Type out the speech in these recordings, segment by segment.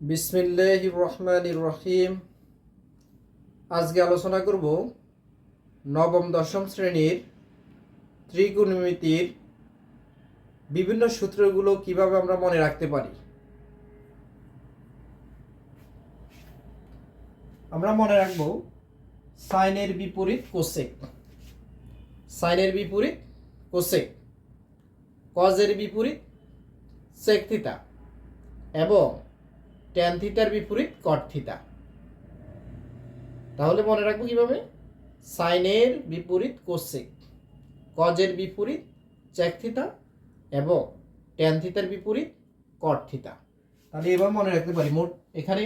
বিসমিল্লাহ রহমান রহিম। আজকে আলোচনা করব নবম, দশম শ্রেণির ত্রিকোণমিতির বিভিন্ন সূত্রগুলো কীভাবে আমরা মনে রাখতে পারি। আমরা মনে রাখব সাইনের বিপরীত কোসেক। সাইনের বিপরীত কোসেক। কজের বিপরীত? সেক থিতা এবং ট্যান থিতার বিপরীত কট থিতা তাহলে মনে রাখব কীভাবে? সাইনের বিপরীত কোসেক কজের বিপরীত চ্যাক থিতা এবং ট্যান থিতার বিপরীত কট থিতা তাহলে এবার মনে রাখতে পারি মোট এখানে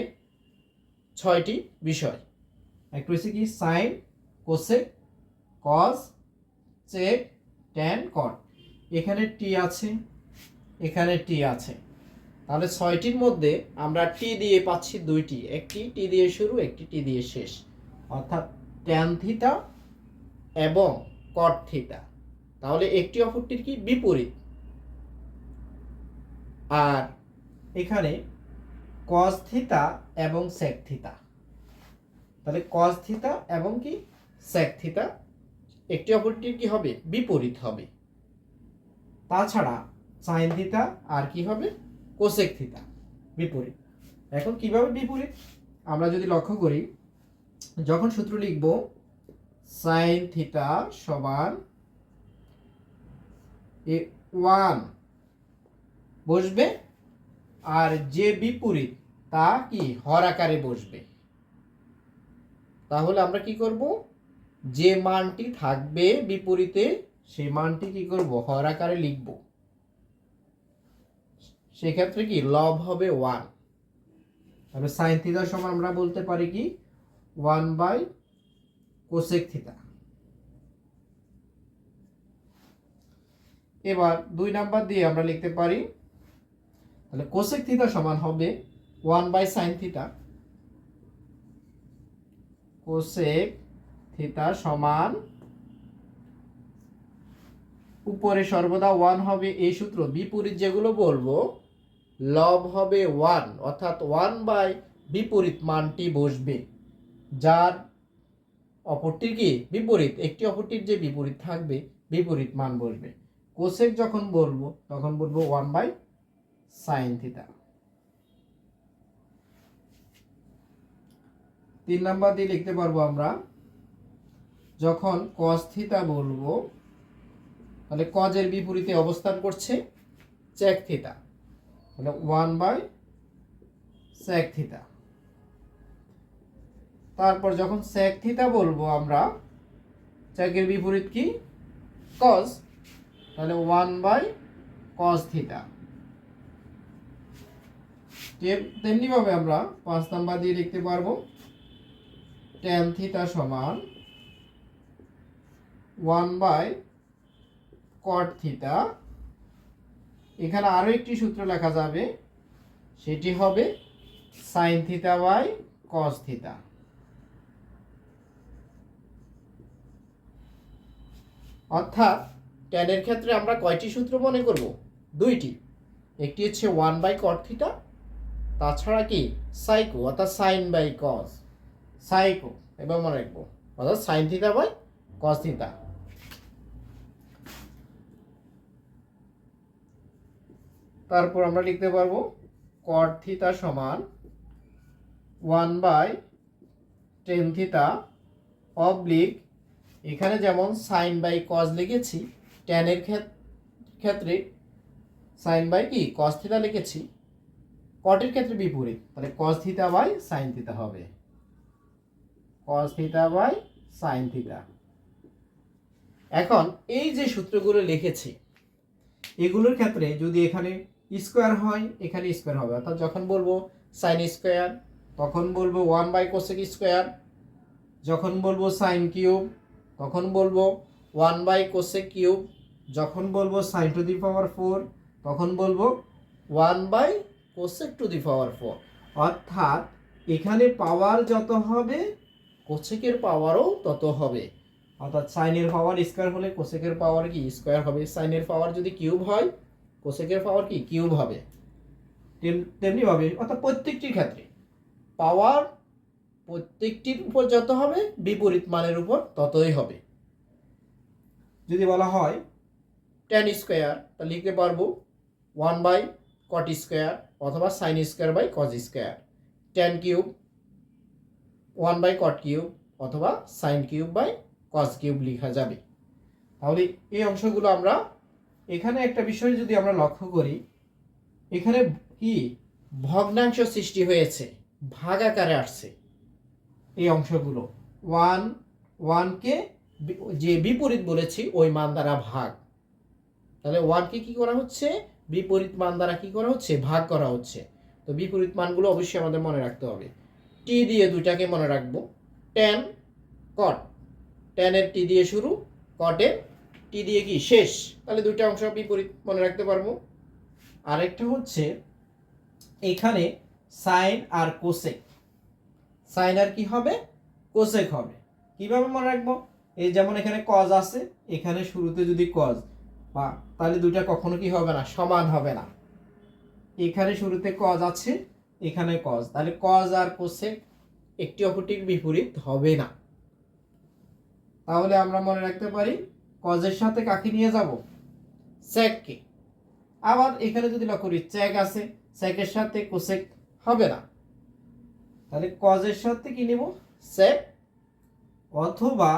ছয়টি বিষয়। একটা হচ্ছে কি sine cosec cos sec tan cot এখানে টি আছে এখানে টি আছে। তাহলে ছয়টির মধ্যে আমরা টি দিয়ে পাচ্ছি দুইটি, একটি টি দিয়ে শুরু, একটি টি দিয়ে শেষ। অর্থাৎ ট্যান থিতা এবং কট থিতা তাহলে একটি অপরটির কি? বিপরীত। আর এখানে কস থিতা এবং সেক থিতা তাহলে কস থিতা এবং কি? সেক থিতা একটি অপরটির কি হবে? বিপরীত হবে। তাছাড়া সাইন থিতা আর কি হবে? কোসেক থিতা বিপরীত। এখন কীভাবে বিপরীত? আমরা যদি লক্ষ্য করি, যখন সূত্র লিখব সাইন থিতা সমান এ ওয়ান বসবে, আর যে বিপরীত, তা কি? হর আকারে বসবে। তাহলে আমরা কি করব? যে মানটি থাকবে বিপরীতে, সেই মানটি কি করব? হর আকারে লিখব। সেক্ষেত্রে কি লব হবে ওয়ান তাহলে সাইন থিতার সমান আমরা বলতে পারি কি? ওয়ান বাই কোসেক থিতা এবার দুই নাম্বার দিয়ে আমরা লিখতে পারি, তাহলে কোসেক থিতা সমান হবে one by sine theta cosec theta সমান উপরে সর্বদা ওয়ান হবে, এই সূত্র বিপরীত যেগুলো বলব লব হবে ওয়ান, অর্থাৎ ওয়ান বাই বিপরীত মানটি বসবে। যার অপরটির কি? বিপরীত। একটি অপরটির যে বিপরীত থাকবে, বিপরীত মান বসবে। কোসেক যখন বলব, তখন বলব ওয়ান বাই সাইন থিতা তিন নাম্বার দিয়ে লিখতে পারব আমরা, যখন কস থিতা বলব, তাহলে কজের বিপরীতে অবস্থান করছে চেক থিতা তাহলে ওয়ান বাই স্যাক থিতা তারপর যখন স্যাক থিতা বলব আমরা চেকের বিপরীত কি? কজ তাহলে ওয়ান বাই কজ থিতা তেমনিভাবে আমরা পাঁচ নাম্বার দিয়ে লিখতে পারব টেন থিতা সমান ওয়ান বাই কট থিতা এখানে আরও একটি সূত্র লেখা যাবে। সেটি হবে সাইন থিতা বাই কস থিতা অর্থাৎ ট্যানের ক্ষেত্রে আমরা কয়টি সূত্র মনে করব? দুইটি। একটি হচ্ছে ওয়ান বাই কট থিতা তাছাড়া কি? সাইকো অর্থাৎ সাইন বাই কস সাইকো এবার মনে রাখব। অর্থাৎ সাইন থিতা বাই কস থিতা তারপর আমরা লিখতে পারব কট থিতা সমান one by tan theta oblique এখানে যেমন সাইন বাই কজ লিখেছি ট্যানের ক্ষেত্রে সাইন বাই কি? কস থিতা লিখেছি। কটের ক্ষেত্রে বিপরীত, তাহলে কস থিতা বাই সাইন থিতা হবে। কস থিতা বাই সাইন থিতা এখন এই যে সূত্রগুলো লিখেছি, এগুলোর ক্ষেত্রে যদি এখানে স্কোয়ার হয়, এখানে স্কোয়ার হবে। অর্থাৎ যখন বলব সাইন স্কোয়ার, তখন বলব ওয়ান বাই কোসেক স্কোয়ার। যখন বলব সাইন কিউব, তখন বলব ওয়ান বাই কোসেক কিউব। যখন বলব sine to the power four তখন বলব one by cosec to the power four অর্থাৎ এখানে পাওয়ার যত হবে কোসেকের পাওয়ারও তত হবে। অর্থাৎ সাইনের পাওয়ার স্কোয়ার হলে কোসেকের পাওয়ার কি? স্কোয়ার হবে। সাইনের পাওয়ার যদি কিউব হয় কোসেকের পাওয়ার কি? কিউব হবে। তেম- তেমনিভাবে অর্থাৎ প্রত্যেকটির ক্ষেত্রে। পাওয়ার প্রত্যেকটির উপর যত হবে, বিপরীত মানের উপর ততই হবে। যদি বলা হয় টেন স্কোয়ার তা লিখতে পারব ওয়ান বাই কট স্কোয়ার অথবা sine square by cos square tan cube one by cot cube অথবা sine cube by cos cube লেখা যাবে। তাহলে এই অংশগুলো আমরা এখানে একটা বিষয় যদি আমরা লক্ষ্য করি, এখানে কি? ভগ্নাংশ সৃষ্টি হয়েছে, ভাগ আকারে আসছে। এই অংশগুলো। ওয়ান, ওয়ানকে যে বিপরীত বলেছি, ওই মান দ্বারা ভাগ। তাহলে ওয়ানকে কি করা হচ্ছে? বিপরীত মান দ্বারা কি করা হচ্ছে? ভাগ করা হচ্ছে। তো বিপরীত মানগুলো অবশ্যই আমাদের মনে রাখতে হবে। টি দিয়ে দুইটাকে মনে রাখব। টেন কট টেনের টি দিয়ে শুরু কটের টি দিয়ে কি? শেষ। তাহলে দুইটা অংশ বিপরীত মনে রাখতে পারব। আরেকটা হচ্ছে, এখানে সাইন আর কোসেক। সাইন আর কি হবে? কোসেক হবে। কীভাবে মনে রাখব? এই যেমন এখানে কজ আছে, এখানে শুরুতে যদি কজ বা তাহলে দুইটা কখনো কি হবে না, সমান হবে না। এখানে শুরুতে কজ আছে, এখানে কজ তাহলে কজ আর কোসেক একটি অপরটির বিপরীত হবে না। তাহলে আমরা মনে রাখতে পারি কজের সাথে কাকে নিয়ে যাব? স্যাককে। আবার এখানে যদি লক্ষ্য করি চ্যাক আছে, স্যাকের সাথে কোসেক হবে না। তাহলে কজের সাথে কি নেব? স্যাক অথবা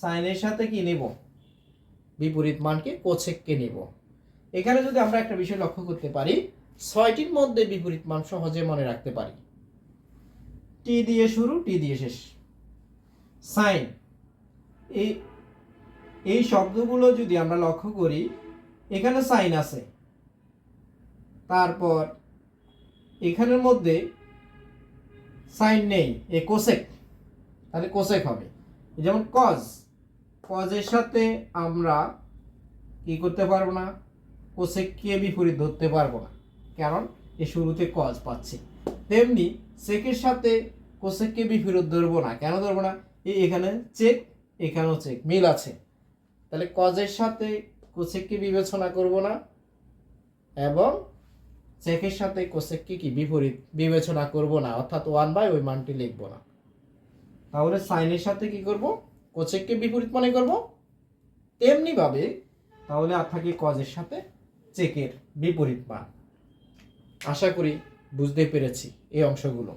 সাইনের সাথে কি নেব? বিপরীত মানকে কোসেককে নেব। এখানে যদি আমরা একটা বিষয় লক্ষ্য করতে পারি, ছয়টির মধ্যে বিপরীত মান সহজে মনে রাখতে পারি। টি দিয়ে শুরু, টি দিয়ে শেষ। সাইন। এই এই শব্দগুলো যদি আমরা লক্ষ্য করি, এখানে সাইন আছে। তারপর এখানের মধ্যে সাইন নেই, এ কোসেক। তাহলে কোসেক হবে। যেমন কজ, কজের সাথে আমরা কি করতে পারব না, কোসেককে বিপরীত ধরতে পারব না। কারণ এ শুরুতে কজ পাচ্ছি। তেমনি সেকের সাথে কোসেককে বিপরীত ধরবো না। কেন ধরবো না? এখানে চেক, এখানেও চেক মিল আছে। তাহলে কজের সাথে কোসেককে বিবেচনা করব না এবং চেকের সাথে কোসেককে কি বিপরীত বিবেচনা করব না? অর্থাৎ ওয়ান বাই ওই মানটি লিখব না। তাহলে সাইনের সাথে কি করব? কোসেককে বিপরীত মনে করব? তেমনি ভাবে তাহলে আর থাকে কজের সাথে চেকের বিপরীত মান। আশা করি বুঝতে পেরেছি এই অংশগুলো।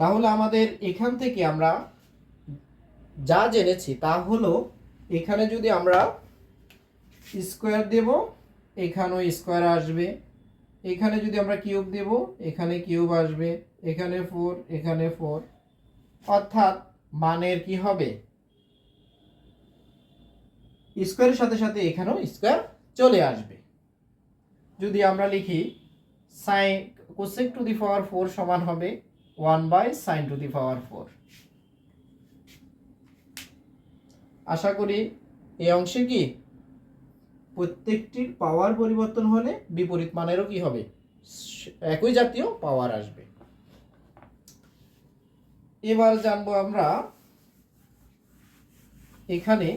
তাহলে আমাদের এখান থেকে আমরা যা জেনেছি তা হলো, এখানে যদি আমরা স্কোয়ার দেব, এখানেও স্কোয়ার আসবে। এখানে যদি আমরা কিউব দেব, এখানে কিউব আসবে, এখানে ফোর এখানে ফোর অর্থাৎ মানের কি হবে? স্কোয়ারের সাথে সাথে এখানেও স্কোয়ার চলে আসবে। যদি আমরা লিখি sine cosec to the power four সমান হবে। One by sine to the power four. আশা করি এই অংশে কি প্রত্যেকটির পাওয়ার পরিবর্তন হলে বিপরীত মানেরও কি হবে? একই জাতীয় পাওয়ার আসবে। এবার জানব আমরা এখানে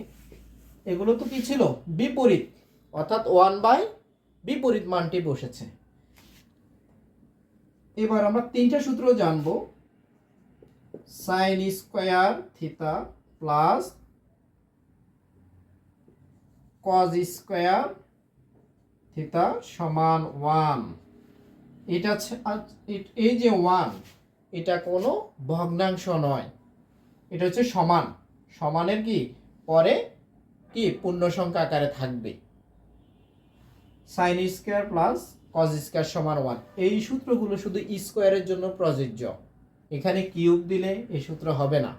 এগুলো তো কি ছিল? বিপরীত। অর্থাৎ ওয়ান বাই বিপরীত মানটি বসেছে। এবার আমরা তিনটা সূত্র জানব। Sine square theta plus cos square theta সমান ওয়ান এটা এই যে ওয়ান এটা কোনো ভগ্নাংশ নয়। এটা হচ্ছে সমান। সমানের কি? পরে কি? পূর্ণ সংখ্যা আকারে থাকবে। Sine square plus cos square সমান ওয়ান এই সূত্রগুলো শুধু স্কোয়ারের জন্য প্রযোজ্য। এখানে কিউব দিলে এই সূত্র হবে না।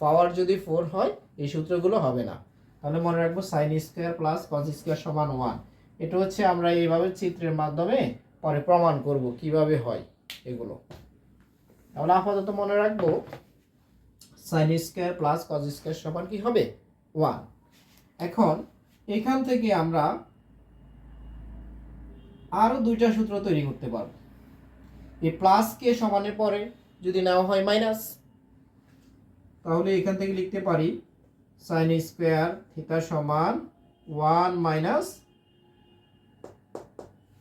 পাওয়ার যদি ফোর হয়, এই সূত্রগুলো হবে না। তাহলে মনে রাখব sine square plus cos square সমান ওয়ান এটা হচ্ছে আমরা এইভাবে চিত্রের মাধ্যমে পরে প্রমাণ করব কীভাবে হয় এগুলো। তাহলে আপাতত মনে রাখব sine square plus cos square সমান কি হবে? ওয়ান এখন এখান থেকে আমরা আরও দুইটা সূত্র তৈরি করতে পারব এই প্লাস কে সমানের পরে যদি নেওয়া হয় মাইনাস তাহলে এখান থেকে লিখতে পারি সাইন স্কোয়ার থিতা সমান one minus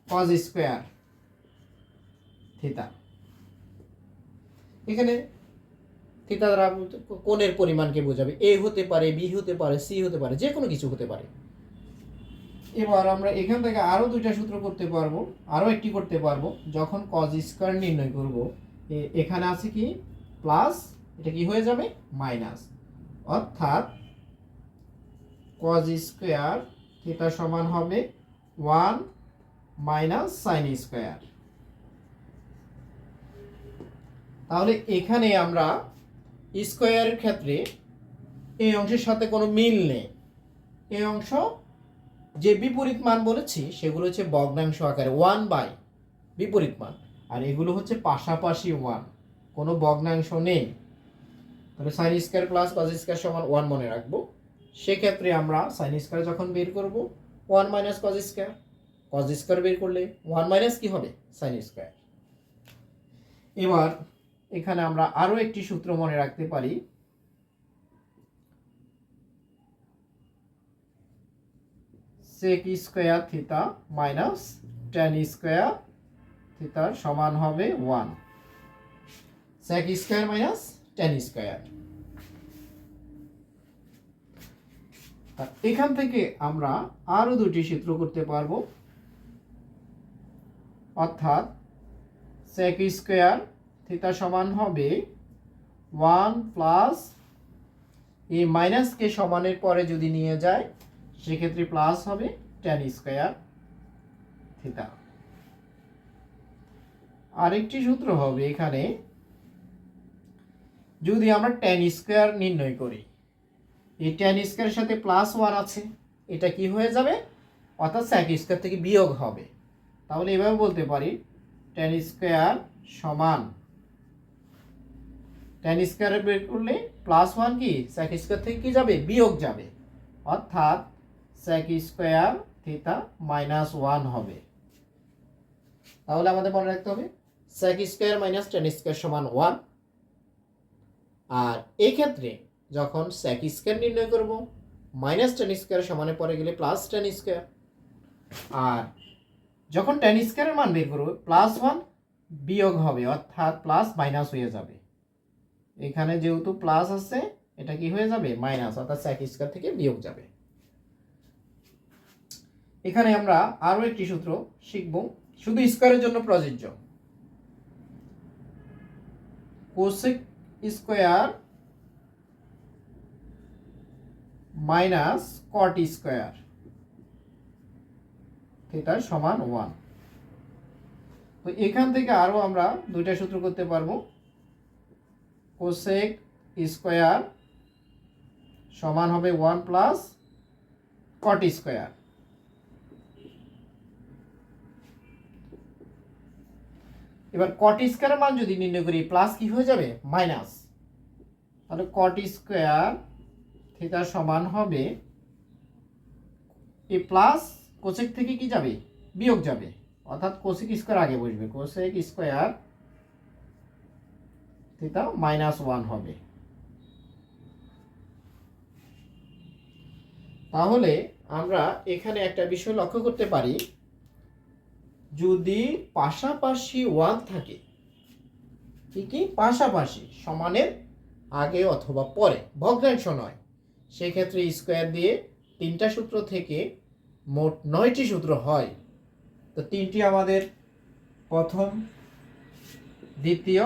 cos square theta এখানে থিতা দ্বারা কোণের পরিমাণকে বোঝাবে। এ হতে পারে বি হতে পারে সি হতে পারে যে কোনো কিছু হতে পারে। এবার আমরা এখান থেকে আরও দুইটা সূত্র করতে পারব আরও একটি করতে পারব, যখন কজ স্কোয়ার নির্ণয় করব এখানে আছে কি? প্লাস এটা কি হয়ে যাবে? মাইনাস অর্থাৎ কজ স্কোয়ার থিটা সমান হবে ওয়ান মাইনাস সাইন স্কোয়ার তাহলে এখানে আমরা স্কোয়ারের ক্ষেত্রে এই অংশের সাথে কোনো মিল নেই। এই অংশ যে বিপরীত মান বলেছি, সেগুলো হচ্ছে ভগ্নাংশ আকারে ওয়ান বাই বিপরীত মান। আর এগুলো হচ্ছে পাশাপাশি ওয়ান কোনো ভগ্নাংশ নেই। তাহলে sine square plus cos square সমান ওয়ান মনে রাখব। সেক্ষেত্রে আমরা সাইন স্কোয়ার যখন বের করব one minus cos square cos square বের করলে ওয়ান মাইনাস কি হবে? সাইন স্কোয়ার এবার এখানে আমরা আরও একটি সূত্র মনে রাখতে পারি। Sec square theta minus tan square থিতার সমান হবে one sec square minus tan square. এখান থেকে আমরা আরও দুটি সূত্র করতে পারব। অর্থাৎ সেক স্কোয়ার থিতা সমান হবে ওয়ান প্লাস এই মাইনাসকে সমানের পরে যদি নিয়ে যায় সেক্ষেত্রে প্লাস হবে টেন স্কোয়ার থিতা আরেকটি সূত্র হবে এখানে, যদি আমরা টেন স্কোয়ার নির্ণয় করি, এই টেন স্কোয়ারের সাথে প্লাস ওয়ান আছে, এটা কি হয়ে যাবে? অর্থাৎ স্যাক স্কোয়ার থেকে বিয়োগ হবে। তাহলে এভাবে বলতে পারি টেন স্কোয়ার সমান টেন স্কোয়ার বের করলে প্লাস ওয়ান কি? স্যাক স্কোয়ার থেকে কি যাবে? বিয়োগ যাবে। অর্থাৎ sec square theta minus one হবে। তাহলে আমাদের মনে রাখতে হবে sec square minus tan square সমান ওয়ান আর এই ক্ষেত্রে যখন স্যাক স্কোয়ার নির্ণয় করব মাইনাস টেন স্কোয়ার সমানে পরে গেলে প্লাস টেন স্কোয়ার আর যখন টেন স্কোয়ারের মান বের করব প্লাস ওয়ান বিয়োগ হবে, অর্থাৎ প্লাস মাইনাস হয়ে যাবে। এখানে যেহেতু প্লাস আছে, এটা কি হয়ে যাবে? মাইনাস অর্থাৎ স্যাক স্কোয়ার থেকে বিয়োগ যাবে। এখানে আমরা আরও একটি সূত্র শিখব। শুধু স্কোয়ারের জন্য প্রযোজ্য। Cosec square minus cot square থিটার সমান ওয়ান তো এখান থেকে আরও আমরা দুইটা সূত্র করতে পারব। কোসেক স্কোয়ার সমান হবে ওয়ান প্লাস কট স্কোয়ার এবার কট স্কোয়ারের মান যদি নির্ণয় করি প্লাস কি হয়ে যাবে? মাইনাস তাহলে কট স্কোয়ার থিটা সমান হবে, এ প্লাস কোসেক থেকে কি যাবে? বিয়োগ যাবে। অর্থাৎ কোসেক স্কোয়ার আগে বসবে। Cosec square theta minus one হবে। তাহলে আমরা এখানে একটা বিষয় লক্ষ্য করতে পারি। যদি পাশাপাশি ওয়ান থাকে, কি কি? পাশাপাশি, সমানের আগে অথবা পরে, ভগ্নাংশ নয়। সেক্ষেত্রে স্কোয়ার দিয়ে তিনটা সূত্র থেকে মোট নয়টি সূত্র হয়। তো তিনটি আমাদের প্রথম, দ্বিতীয়,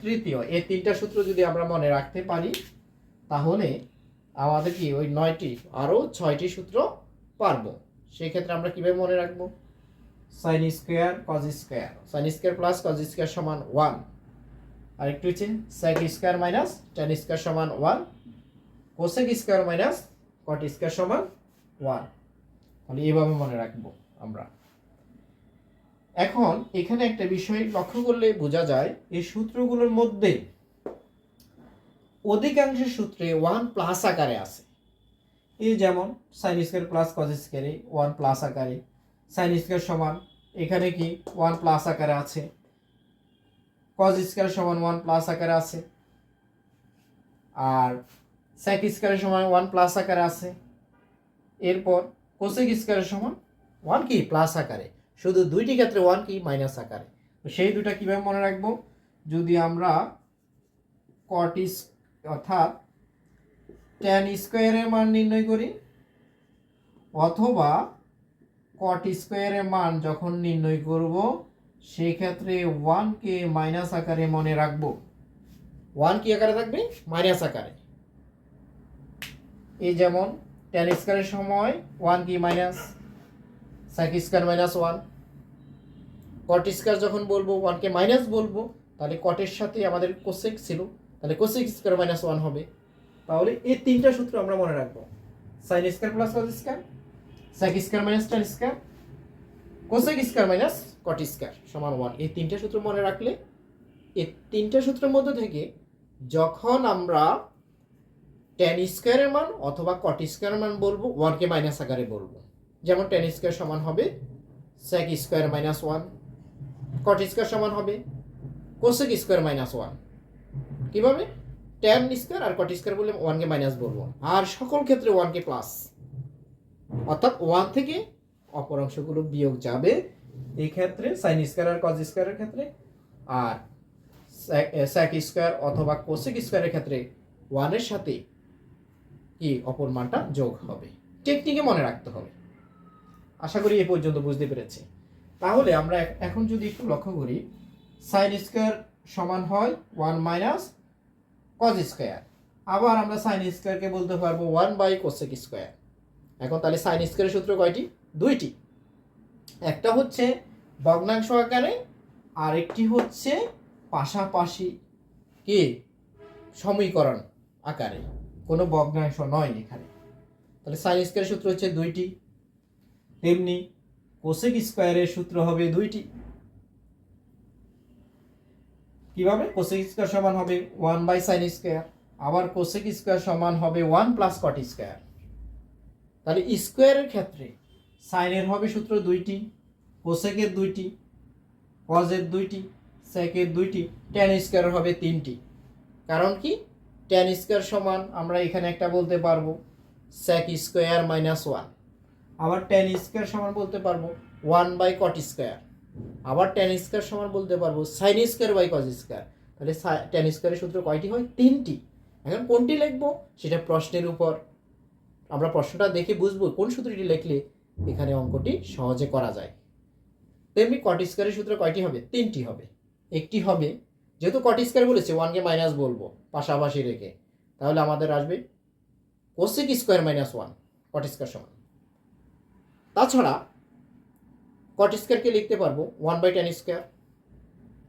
তৃতীয়। এই তিনটা সূত্র যদি আমরা মনে রাখতে পারি, তাহলে আমাদের কি ওই নয়টি, আরও ছয়টি সূত্র পারব। সেক্ষেত্রে আমরা কীভাবে মনে রাখব? Sine square cos square sine square plus cos square সমান ওয়ান আরেকটু হচ্ছে sec square minus tan square সমান one cosec square minus cot square সমান ওয়ান তাহলে এইভাবে মনে রাখব আমরা। এখন এখানে একটা বিষয় লক্ষ্য করলে বোঝা যায়, এই সূত্রগুলোর মধ্যে অধিকাংশ সূত্রে ওয়ান প্লাস আকারে আছে। এই যেমন সাইন স্কোয়ার প্লাস কজ স্কোয়ারে ওয়ান প্লাস আকারে সাইন স্কোয়ার সমান, এখানে কি ওয়ান প্লাস আকারে আছে? কজ স্কোয়ার সমান ওয়ান প্লাস আকারে আছে। আর স্যাক স্কোয়ারের সমান ওয়ান প্লাস আকারে আছে। এরপর কোসেক স্কোয়ারের সমান ওয়ান কি? প্লাস আকারে। শুধু দুইটি ক্ষেত্রে ওয়ান কি? মাইনাস আকারে। তো সেই দুটা কীভাবে মনে রাখব? যদি আমরা কটিস অর্থাৎ ট্যান স্কোয়ারের মান নির্ণয় করি, অথবা কট স্কোয়ারের মান যখন নির্ণয় করব সেই ক্ষেত্রে ওয়ানকে মাইনাস আকারে মনে রাখব। ওয়ান কি আকারে থাকবে? মাইনাস আকারে। এই যেমন টেন স্কোয়ারের সময় ওয়ান কি minus sec square minus one cot square যখন বলব ওয়ানকে মাইনাস বলব, তাহলে কটের সাথে আমাদের কোসেক ছিল, তাহলে কোসেক স্কোয়ার মাইনাস ওয়ান হবে। তাহলে এই তিনটা সূত্র আমরা মনে রাখব। Sine square plus cos square sec square minus tan square. Cosec square minus cot square সমান ওয়ান এই তিনটা সূত্র মনে রাখলে, এই তিনটা সূত্রের মধ্যে থেকে যখন আমরা টেন স্কোয়ারের মান অথবা কট স্কোয়ারের মান বলব ওয়ানকে মাইনাস আকারে বলব। যেমন টেন স্কোয়ার সমান হবে sec square minus one cot square সমান হবে কোসেক স্কোয়ার মাইনাস ওয়ান কীভাবে? টেন স্কোয়ার আর কট স্কোয়ার বললে ওয়ানকে মাইনাস বলব। আর সকল ক্ষেত্রে ওয়ানকে প্লাস অর্থাৎ ওয়ান থেকে অপর অংশগুলো বিয়োগ যাবে এই ক্ষেত্রে সাইন স্কোয়ার আর কজ স্কোয়ারের ক্ষেত্রে, আর স্যাক স্কোয়ার অথবা কোসেক স্কোয়ারের ক্ষেত্রে ওয়ানের সাথে কি অপর মানটা যোগ হবে। টেকনিকে মনে রাখতে হবে। আশা করি এ পর্যন্ত বুঝতে পেরেছি। তাহলে আমরা এখন যদি একটু লক্ষ্য করি সাইন স্কোয়ার সমান হয় ওয়ান মাইনাস কজ স্কোয়ার আবার আমরা সাইন স্কোয়ারকে বলতে পারব ওয়ান বাই কোসেক স্কোয়ার এখন তাহলে সাইন স্কোয়ারের সূত্র কয়টি? দুইটি। একটা হচ্ছে ভগ্নাংশ আকারে আর একটি হচ্ছে পাশাপাশি কি? সমীকরণ আকারে। কোনো ভগ্নাংশ নয় এখানে। তাহলে সাইন স্কোয়ারের সূত্র হচ্ছে দুইটি। তেমনি কোসেক স্কোয়ারের সূত্র হবে দুইটি। কীভাবে? কোসেক স্কোয়ার সমান হবে ওয়ান বাই সাইন স্কোয়ার আবার কোসেক স্কোয়ার সমান হবে ওয়ান প্লাস কট স্কোয়ার তাহলে স্কোয়ারের ক্ষেত্রে সাইনের হবে সূত্র দুইটি কোসেকের দুইটি কজের দুইটি সেকের দুইটি টেন স্কোয়ার হবে তিনটি। কারণ কি? টেন স্কোয়ার সমান আমরা এখানে একটা বলতে পারব সেক স্কোয়ার মাইনাস ওয়ান আবার টেন স্কোয়ার সমান বলতে পারব ওয়ান বাই কট স্কোয়ার আবার টেন স্কোয়ার সমান বলতে পারব sine square by cos square তাহলে টেন স্কোয়ারের সূত্র কয়টি হয়? তিনটি। এখন কোনটি লিখব? সেটা প্রশ্নের উপর। আমরা প্রশ্নটা দেখে বুঝব কোন সূত্রটি লিখলে এখানে অঙ্কটি সহজে করা যায়। তেমনি কট স্কোয়ারের সূত্র কয়টি হবে? তিনটি হবে। একটি হবে, যেহেতু কট স্কোয়ার বলেছে ওয়ানকে মাইনাস বলব, পাশাপাশি রেখে। তাহলে আমাদের আসবে cosec square minus one cot square সমান। তাছাড়া কট স্কোয়ারকে লিখতে পারব ওয়ান বাই টেন স্কোয়ার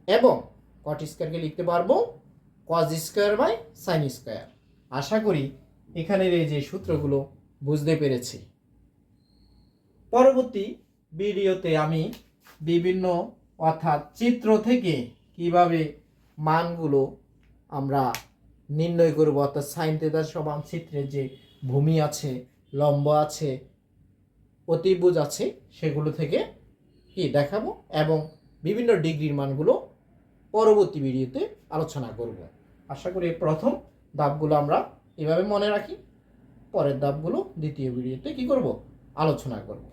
এবং কট স্কোয়ারকে লিখতে পারব cos square by sine square আশা করি এখানের এই যে সূত্রগুলো বুঝতে পেরেছি। পরবর্তী ভিডিওতে আমি বিভিন্ন অর্থাৎ চিত্র থেকে কীভাবে মানগুলো আমরা নির্ণয় করব, অর্থাৎ সাইন, তেতার সমান চিত্রের যে ভূমি আছে, লম্ব আছে, অতিভুজ আছে, সেগুলো থেকে কি দেখাবো এবং বিভিন্ন ডিগ্রির মানগুলো পরবর্তী ভিডিওতে আলোচনা করব। আশা করি প্রথম ধাপগুলো আমরা এভাবে মনে রাখি পরের ধাপগুলো দ্বিতীয় ভিডিওতে কি করব? আলোচনা করব।